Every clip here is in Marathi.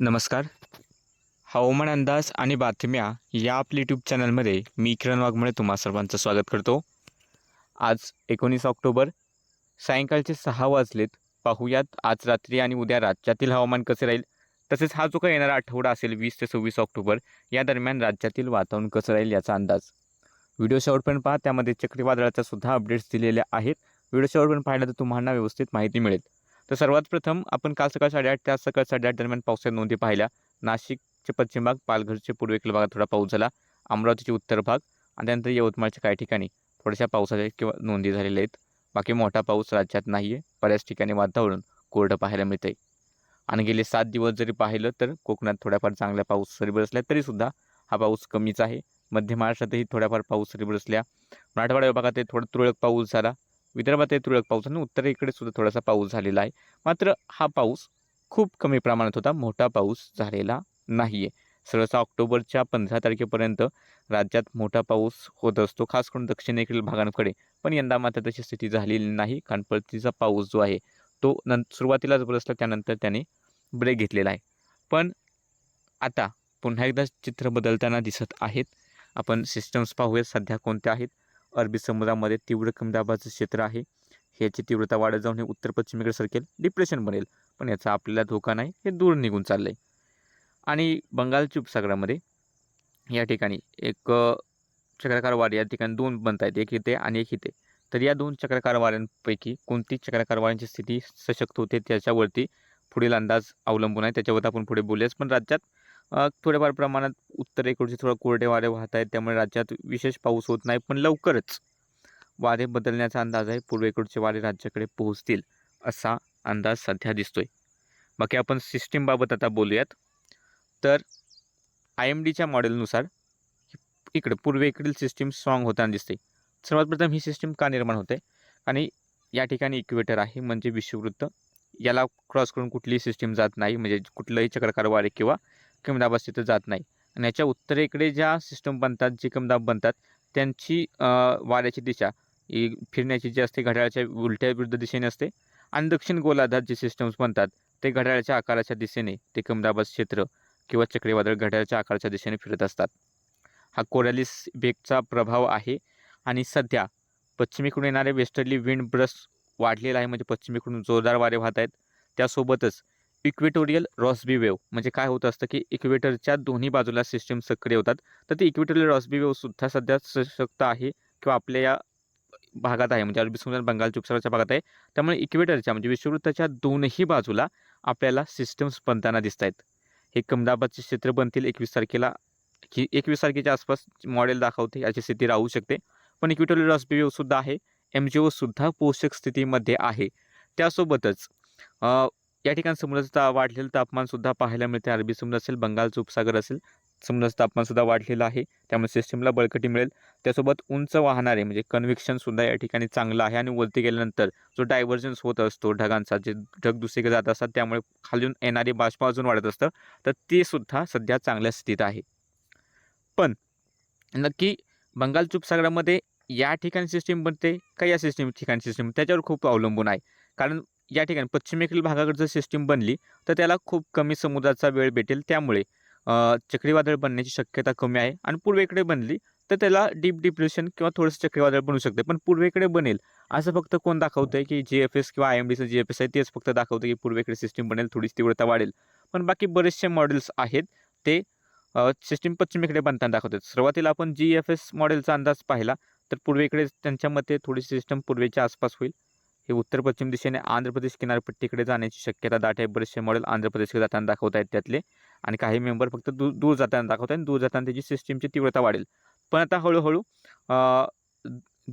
नमस्कार. हवामान अंदाज आणि बातम्या या आपल्या यूट्यूब चॅनलमध्ये मी किरण वाघमळे तुम्हा सर्वांचं स्वागत करतो. आज एकोणीस ऑक्टोबर सायंकाळचे सहा वाजलेत. पाहूयात आज रात्री आणि उद्या राज्यातील हवामान कसे राहील? तसेच हा जो काही येणारा आठवडा असेल वीस ते सव्वीस ऑक्टोबर या दरम्यान राज्यातील वातावरण कसं राहील याचा अंदाज. व्हिडिओ शेवटपर्यंत पहा त्यामध्ये चक्रीवादळाच्या सुद्धा अपडेट्स दिलेल्या आहेत. व्हिडिओ शेवटपर्यंत पाहिलं तर तुम्हाला व्यवस्थित माहिती मिळेल. तर सर्वात प्रथम आपण काल सकाळ साडेआठ ते आज सकाळ साडेआठ दरम्यान पावसाच्या नोंदी पाहिल्या. नाशिकचे पश्चिम भाग पालघरचे पूर्वेकडील भागात थोडा पाऊस झाला. अमरावतीचे उत्तर भाग आणि त्यानंतर यवतमाळच्या काही ठिकाणी थोड्याशा पावसाच्या किंवा नोंदी झालेल्या आहेत. बाकी मोठा पाऊस राज्यात नाही आहे बऱ्याच ठिकाणी वातावरण कोरडं पाहायला मिळतंय. आणि गेले सात दिवस जरी पाहिलं तर कोकणात थोड्याफार चांगला पाऊस सरी बरसला तरीसुद्धा हा पाऊस कमीच आहे. मध्य महाराष्ट्रातही थोड्याफार पाऊस सरी बरसल्या. मराठवाडा विभागातही थोडा तुरळक पाऊस झाला. विदर्भातही तुरळक पाऊस आणि उत्तरेकडे सुद्धा थोडासा पाऊस झालेला आहे. मात्र हा पाऊस खूप कमी प्रमाणात होता. मोठा पाऊस झालेला नाही आहे सहसा ऑक्टोबरच्या पंधरा तारखेपर्यंत राज्यात मोठा पाऊस होत असतो. खास करून दक्षिणेकडील भागांकडे. पण यंदा मात्र तशी स्थिती झालेली नाही. कारण परतीचा पाऊस जो आहे तो नं सुरुवातीलाच बरसला त्यानंतर त्याने ब्रेक घेतलेला आहे. पण आता पुन्हा एकदा चित्र बदलताना दिसत आहेत. आपण सिस्टम्स पाहूयात सध्या कोणत्या आहेत. अरबी समुद्रामध्ये तीव्र कमी दाबाचं क्षेत्र आहे. ह्याची तीव्रता वाढत जाऊन हे उत्तर पश्चिमेकडे सरकेल डिप्रेशन बनेल. पण याचा आपल्याला धोका नाही हे दूर निघून चाललं आहे आणि बंगालच्या उपसागरामध्ये या ठिकाणी एक अ, चक्राकार वारे या ठिकाणी दोन बनत आहेत. एक इथे आणि एक इथे. तर या दोन चक्राकार वाऱ्यांपैकी कोणती चक्राकार वाऱ्यांची स्थिती सशक्त होते त्याच्यावरती पुढील अंदाज अवलंबून आहे. त्याच्यावर आपण पुढे बोलूयाच पण राज्यात थोड्याफार प्रमाणात उत्तरेकडचे थोडं कोरडे वारे वाहत आहेत. त्यामुळे राज्यात विशेष पाऊस होत नाही पण लवकरच वारे बदलण्याचा अंदाज आहे पूर्वेकडचे वारे राज्याकडे पोहोचतील असा अंदाज सध्या दिसतोय. बाकी आपण सिस्टीमबाबत आता बोलूयात. तर आय एम डीच्या मॉडेलनुसार इकडे पूर्वेकडील सिस्टीम स्ट्रॉंग होताना दिसते. सर्वात प्रथम ही सिस्टीम का निर्माण होते? आणि या ठिकाणी इक्वेटर आहे म्हणजे विषुववृत्त. याला क्रॉस करून कुठलीही सिस्टीम जात नाही म्हणजे कुठलंही चक्रकार वारे किंवा कमी दाबात तिथं जात नाही. आणि याच्या उत्तरेकडे ज्या सिस्टम बनतात जे कमी दाब बनतात त्यांची वाऱ्याची दिशा ही फिरण्याची जी असते घड्याळाच्या उलट्या विरुद्ध दिशेने असते आणि दक्षिण गोलार्धात जे सिस्टम्स बनतात ते घड्याळाच्या आकाराच्या दिशेने ते कमदाबाद क्षेत्र किंवा चक्रीवादळ घड्याळाच्या आकाराच्या दिशेने फिरत असतात. हा कोरॅलिस बेगचा प्रभाव आहे आणि सध्या पश्चिमेकडून येणारे वेस्टर्ली विंड ब्रश वाढलेला आहे. म्हणजे पश्चिमेकडून जोरदार वारे वाहत आहेत. त्यासोबतच इक्वेटोरियल रॉसबी वेव म्हणजे काय होत असतं की इक्वेटरच्या दोन्ही बाजूला सिस्टीम सक्रिय होतात. तर ती इक्वेटोरियल रॉसबी वेवसुद्धा सध्या सशक्त आहे किंवा आपल्या या भागात आहे. म्हणजे अरबी समुद्र बंगालच्या उपसागराच्या भागात आहे. त्यामुळे इक्वेटरच्या म्हणजे विषुववृत्ताच्या दोनही बाजूला आपल्याला सिस्टम्स बनताना दिसत आहेत हे कमदाबादचे क्षेत्र बनतील एकवीस तारखेला. की एकवीस तारखेच्या आसपास मॉडेल दाखवते. याची स्थिती राहू शकते. पण इक्विटोरियल रॉसबी वेव सुद्धा आहे. एम जी ओसुद्धा पोषक स्थितीमध्ये आहे. त्यासोबतच या ठिकाणी समुद्राचं ता वाढलेलं तापमानसुद्धा पाहायला मिळते अरबी समुद्र असेल बंगालचा उपसागर असेल समुद्राचं तापमानसुद्धा वाढलेलं आहे. त्यामुळे सिस्टीमला बळकटी मिळेल. त्यासोबत उंच वाहणारे म्हणजे कन्व्हिक्शनसुद्धा या ठिकाणी चांगलं आहे. आणि वरती गेल्यानंतर जो डायव्हर्जन्स होत असतो ढगांचा जे ढग दुसरीकडे जात असतात त्यामुळे खालून येणारे बाष्प अजून वाढत असतं. तर ते सुद्धा सध्या चांगल्या स्थितीत आहे. पण नक्की बंगालच्या उपसागरामध्ये या ठिकाणी सिस्टीम बनते का या सिस्टीम ठिकाणी सिस्टीम त्याच्यावर खूप अवलंबून आहे. कारण या ठिकाणी पश्चिमेकडील भागाकडे जर सिस्टीम बनली तर त्याला खूप कमी समुद्राचा वेळ भेटेल. त्यामुळे चक्रीवादळ बनण्याची शक्यता कमी आहे. आणि पूर्वेकडे बनली तर त्याला डीप डिप्रेशन किंवा थोडंसं चक्रीवादळ बनू शकते. पण पूर्वेकडे बनेल असं फक्त कोण दाखवतं आहे की जी एफ एस किंवा आय एम डीचं जी एफ एस आहे तेच फक्त दाखवतं की पूर्वेकडे सिस्टीम बनेल थोडीच तीव्रता वाढेल. पण बाकी बरेचसे मॉडेल्स आहेत ते सिस्टीम पश्चिमेकडे बनताना दाखवतात. सुरुवातीला आपण जी एफ एस मॉडेलचा अंदाज पाहिला तर पूर्वेकडे त्यांच्या मते थोडी सिस्टम पूर्वेच्या आसपास होईल. हे उत्तर पश्चिम दिशेने आंध्र प्रदेश किनारपट्टीकडे जाण्याची शक्यता दाट आहे. बरेचसे मॉडेल आंध्र प्रदेशकडे जाताना दाखवत आहेत त्यातले आणि काही मेंबर फक्त दूर दूर जाताना दाखवत आहेत. दूर जाताना त्याची सिस्टीमची तीव्रता वाढेल. पण आता हळूहळू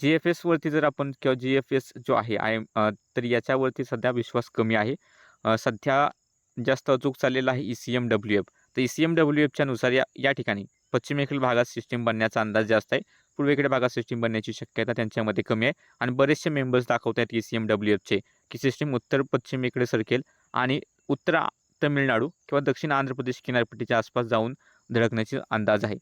जी एफ एसवरती जर आपण किंवा जी एफ एस जो आहे आय एम तर याच्यावरती सध्या विश्वास कमी आहे. सध्या जास्त अचूक चाललेला आहे E C M W F तर ई सी एम डब्ल्यू एफच्या नुसार या या ठिकाणी पश्चिमेकडील भागात सिस्टीम बनण्याचा अंदाज जास्त आहे. पूर्वेकडे भागात सिस्टीम बनण्याची शक्यता त्यांच्यामध्ये कमी आहे आणि बरेचसे मेंबर्स दाखवत आहेत ई सी एम डब्ल्यू एफचे की सिस्टीम उत्तर पश्चिमेकडे सरकेल आणि उत्तर तमिळनाडू किंवा दक्षिण आंध्र प्रदेश किनारपट्टीच्या आसपास जाऊन धडकण्याचे अंदाज आहे.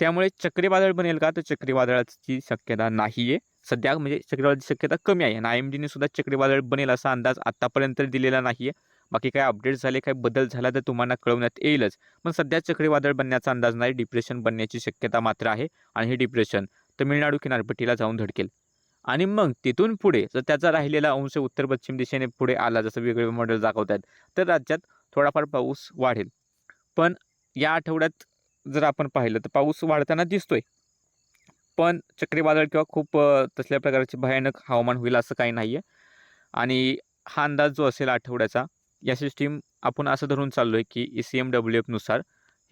त्यामुळे चक्रीवादळ बनेल का? तर चक्रीवादळाची शक्यता नाही आहे सध्या म्हणजे चक्रीवादळाची शक्यता कमी आहे आणि आय एम डीने सुद्धा चक्रीवादळ बनेल असा अंदाज आत्तापर्यंत दिलेला नाही आहे बाकी काय अपडेट झाले काय बदल झाला तर तुम्हाला कळवण्यात येईलच. पण सध्या चक्रीवादळ बनण्याचा अंदाज नाही डिप्रेशन बनण्याची शक्यता मात्र आहे आणि हे डिप्रेशन तमिळनाडू किनारपट्टीला जाऊन धडकेल. आणि मग तिथून पुढे जर त्याचा राहिलेला अंश उत्तर पश्चिम दिशेने पुढे आला जसं वेगवेगळे मॉडेल दाखवत आहेत तर राज्यात थोडाफार पाऊस वाढेल. पण या आठवड्यात जर आपण पाहिलं तर पाऊस वाढताना दिसतोय. पण चक्रीवादळ किंवा खूप तसल्या प्रकारचे भयानक हवामान होईल असं काही नाही आहे आणि हा अंदाज जो असेल आठवड्याचा या सिस्टीम आपण असं धरून चाललो आहे की ई सी एम डब्ल्यू एफनुसार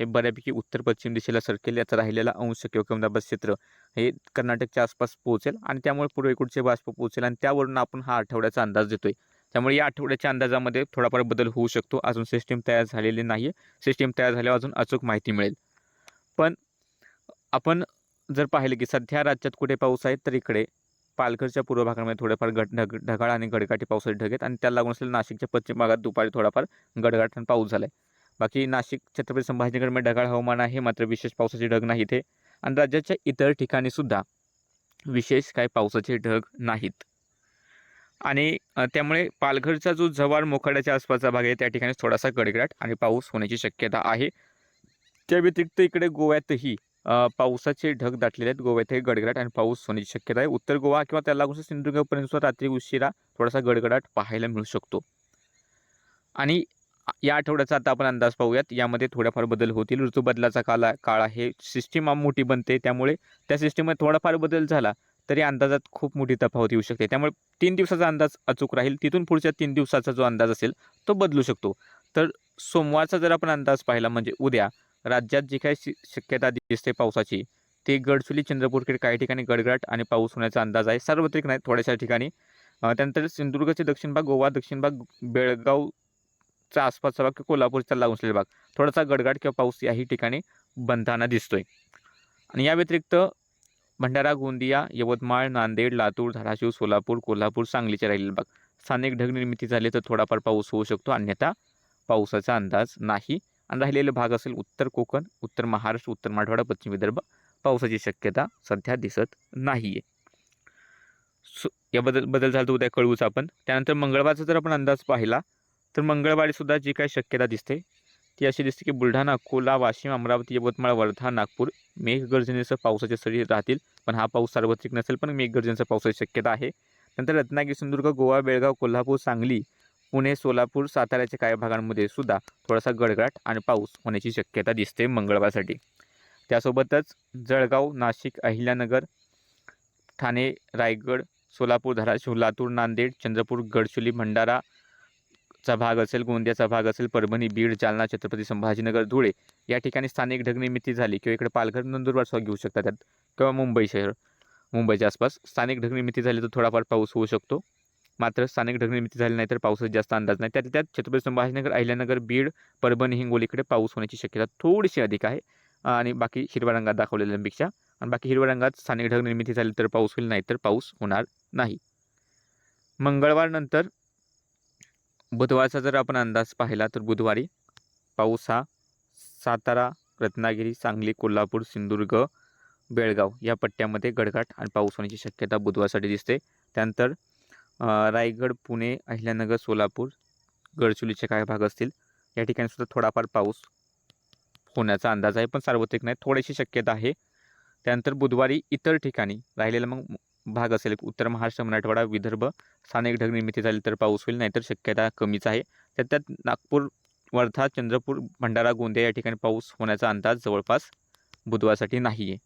हे बऱ्यापैकी उत्तर पश्चिम दिशेला सरकेल याचा राहिलेला अंश किंवा कमदाबाद क्षेत्र हे कर्नाटकच्या आसपास पोहोचेल आणि त्यामुळे पूर्वेकडचे बाष्प पोहोचेल आणि त्यावरून आपण हा आठवड्याचा अंदाज देतोय. त्यामुळे या आठवड्याच्या अंदाजामध्ये थोडाफार बदल होऊ शकतो. अजून सिस्टीम तयार झालेली नाही आहे सिस्टीम तयार झाल्यावर अजून अचूक माहिती मिळेल. पण आपण जर पाहिलं की सध्या राज्यात कुठे पाऊस आहे तर इकडे पालघरच्या पूर्व भागामध्ये थोडेफार घट ढग ढगाळ आणि गडगाटी पावसाचे ढग आहेत आणि त्याला लागून असलेल्या नाशिकच्या पश्चिम भागात दुपारी थोडाफार गडगाट आणि पाऊस झाला आहे बाकी नाशिक छत्रपती संभाजीनगरमध्ये ढगाळ हवामान आहे मात्र विशेष पावसाचे ढग नाही इथे. आणि राज्याच्या इतर ठिकाणी सुद्धा विशेष काही पावसाचे ढग नाहीत. आणि त्यामुळे पालघरचा जो जव्हार मोखाड्याच्या आसपासचा भाग आहे त्या ठिकाणी थोडासा गडगडाट आणि पाऊस होण्याची शक्यता आहे. त्या व्यतिरिक्त इकडे गोव्यातही पावसाचे ढग दाटलेले आहेत गोव्यातही गडगडाट आणि पाऊस होण्याची शक्यता आहे. उत्तर गोवा किंवा त्याला लागून सिंधुदुर्गपर्यंत रात्री उशिरा थोडासा गडगडाट पाहायला मिळू शकतो. आणि या आठवड्याचा आता आपण अंदाज पाहूयात. यामध्ये थोड्याफार बदल होतील. ऋतुबदलाचा काळ काळ आहे. सिस्टीम मोठी बनते. त्यामुळे त्या सिस्टीममध्ये थोडाफार बदल झाला तरी अंदाजात खूप मोठी तफावत येऊ शकते. त्यामुळे तीन दिवसाचा अंदाज अचूक राहील. तिथून पुढच्या तीन दिवसाचा जो अंदाज असेल तो बदलू शकतो. तर सोमवारचा जर आपण अंदाज पाहिला म्हणजे उद्या राज्यात जी काही शि- शक्यता दिसते पावसाची ते गडचुली चंद्रपूरकडे काही ठिकाणी गडगडाट आणि पाऊस होण्याचा अंदाज आहे. सार्वत्रिक नाही थोड्याशा ठिकाणी. त्यानंतर सिंधुदुर्गचे दक्षिण भाग गोवा दक्षिण भाग बेळगावचा आसपासचा भाग किंवा कोल्हापूरचा लागून भाग. थोडासा गडगाट किंवा पाऊस याही ठिकाणी बनताना दिसतोय. आणि या व्यतिरिक्त भंडारा गोंदिया यवतमाळ नांदेड लातूर धाराशिव सोलापूर कोल्हापूर सांगलीचे राहिलेले भाग. स्थानिक ढग निर्मिती झाली तर थोडाफार पाऊस होऊ शकतो अन्यथा पावसाचा अंदाज नाही. आणि राहिलेले भाग असेल उत्तर कोकण उत्तर महाराष्ट्र उत्तर मराठवाडा पश्चिम विदर्भ. पावसाची शक्यता सध्या दिसत नाही आहे सो या बदल बदल झाला तर उद्या कळवूच आपण. त्यानंतर मंगळवारचा जर आपण अंदाज पाहिला तर मंगळवारीसुद्धा जी काही शक्यता दिसते ती अशी दिसते की बुलढाणा अकोला वाशिम अमरावती यवतमाळ वर्धा नागपूर मेघगर्जनेसह पावसाच्या सरी राहतील. पण हा पाऊस सार्वत्रिक नसेल पण मेघगर्जनेचा पावसाची शक्यता आहे. नंतर रत्नागिरी सिंधुदुर्ग गोवा बेळगाव कोल्हापूर सांगली पुणे सोलापूर साताऱ्याच्या काही भागांमध्ये सुद्धा थोडासा गडगडाट आणि पाऊस होण्याची शक्यता दिसते मंगळवारसाठी. त्यासोबतच जळगाव नाशिक अहिल्यानगर ठाणे रायगड सोलापूर धाराशिव लातूर नांदेड चंद्रपूर गडचुली भंडारा चा भाग असेल गोंदियाचा भाग असेल परभणी बीड जालना छत्रपती संभाजीनगर धुळे या ठिकाणी स्थानिक ढगनिर्मिती झाली किंवा इकडे पालघर नंदुरबार सुद्धा घेऊ शकतात त्यात. किंवा मुंबई शहर मुंबईच्या आसपास स्थानिक ढगनिर्मिती झाली तर थोडाफार पाऊस होऊ शकतो. मात्र स्थानिक ढगनिर्मिती झाली नाही तर पावसाचा जास्त अंदाज नाही. त्यात त्यात छत्रपती संभाजीनगर अहिल्यानगर बीड परभणी हिंगोलीकडे पाऊस होण्याची शक्यता थोडीशी अधिक आहे. आणि बाकी हिरव्या रंगात दाखवलेल्यांपेक्षा आणि बाकी हिरव्या रंगात स्थानिक ढग निर्मिती झाली तर पाऊस होईल नाही तर पाऊस होणार नाही. मंगळवारनंतर बुधवारचा जर आपण अंदाज पाहिला तर बुधवारी पाऊस हा सातारा रत्नागिरी सांगली कोल्हापूर सिंधुदुर्ग बेळगाव या पट्ट्यामध्ये गडगाट आणि पाऊस होण्याची शक्यता बुधवारसाठी दिसते. त्यानंतर रायगड पुणे अहिल्यानगर सोलापूर गडचिरोलीचे काही भाग असतील. या ठिकाणी सुद्धा थोडाफार पाऊस होण्याचा अंदाज आहे पण सार्वत्रिक नाही. थोडीशी शक्यता आहे. त्यानंतर बुधवारी इतर ठिकाणी राहिलेला मग भाग असेल उत्तर महाराष्ट्र मराठवाडा विदर्भ स्थानिक ढग निर्मिती झाली तर पाऊस होईल नाहीतर शक्यता कमीच आहे. तर त्यात नागपूर वर्धा चंद्रपूर भंडारा गोंदिया या ठिकाणी पाऊस होण्याचा अंदाज जवळपास बुधवारसाठी नाही आहे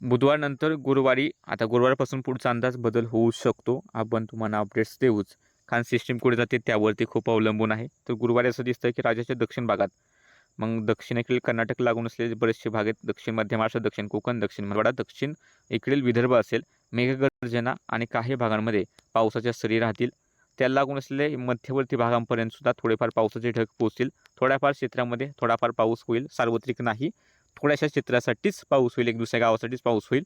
बुधवारनंतर गुरुवारी आता गुरुवारपासून पुढचा अंदाज बदल होऊ शकतो. आपण तुम्हाला अपडेट्स देऊच. कारण सिस्टीम कुठे जाते त्यावरती खूप अवलंबून आहे. तर गुरुवारी असं दिसतं की राज्याच्या दक्षिण भागात मग दक्षिणेकडील कर्नाटक लागून असलेले बरेचसे भाग आहेत. दक्षिण मध्य महाराष्ट्र दक्षिण कोकण दक्षिण मराठवाडा दक्षिण इकडील विदर्भ असेल मेघगर्जना आणि काही भागांमध्ये पावसाच्या सरी राहतील. त्याला लागून असलेले मध्यवर्ती भागांपर्यंतसुद्धा थोडेफार पावसाचे ढग पोचतील थोड्याफार क्षेत्रामध्ये थोडाफार पाऊस होईल. सार्वत्रिक नाही. थोड्याशा क्षेत्रासाठीच पाऊस होईल एक दुसऱ्या गावासाठीच पाऊस होईल.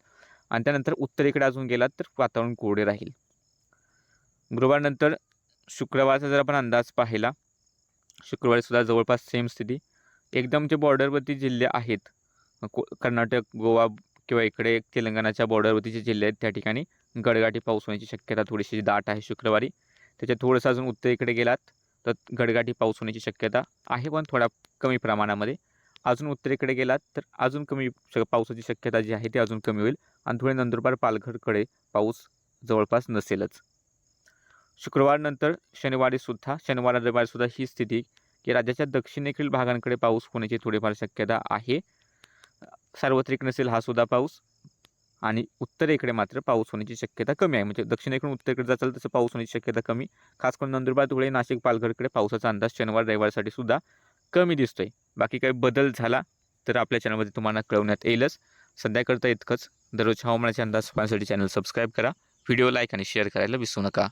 आणि त्यानंतर उत्तरेकडे अजून गेलात तर वातावरण कोरडे राहील. गुरुवारनंतर शुक्रवारचा जर आपण अंदाज पाहिला शुक्रवारीसुद्धा जवळपास सेम स्थिती. एकदम जे बॉर्डरवरती जिल्हे आहेत को कर्नाटक गोवा किंवा इकडे तेलंगणाच्या बॉर्डरवरती जे जिल्हे आहेत त्या ठिकाणी गडगाटी पाऊस होण्याची शक्यता थोडीशी दाट आहे शुक्रवारी. त्याच्यात थोडंसं अजून उत्तरेकडे गेलात तर गडगाठी पाऊस होण्याची शक्यता आहे पण थोड्या कमी प्रमाणामध्ये. अजून उत्तरेकडे गेलात तर अजून कमी श पावसाची शक्यता जी आहे ती अजून कमी होईल आणि धुळे नंदुरबार पालघरकडे पाऊस जवळपास नसेलच. शुक्रवारनंतर शनिवारीसुद्धा शनिवार रविवारसुद्धा ही स्थिती की राज्याच्या दक्षिणेकडील भागांकडे पाऊस होण्याची थोडीफार शक्यता आहे. सार्वत्रिक नसेल हा सुद्धा पाऊस आणि उत्तरेकडे मात्र पाऊस होण्याची शक्यता कमी आहे. म्हणजे दक्षिणेकडून उत्तरेकडे जाचाल तसं पाऊस होण्याची शक्यता कमी. खास करून नंदुरबार धुळे नाशिक पालघरकडे पावसाचा अंदाज शनिवार रविवारसाठी सुद्धा कमी दिसतोय. बाकी काही बदल झाला तर आपल्या चॅनलमध्ये तुम्हाला कळवण्यात येईलच. सध्याकरता इतकंच. दररोज हवामानाचे अंदाज पाहण्यासाठी चॅनल सबस्क्राईब करा. व्हिडिओ लाईक आणि शेअर करायला विसरू नका.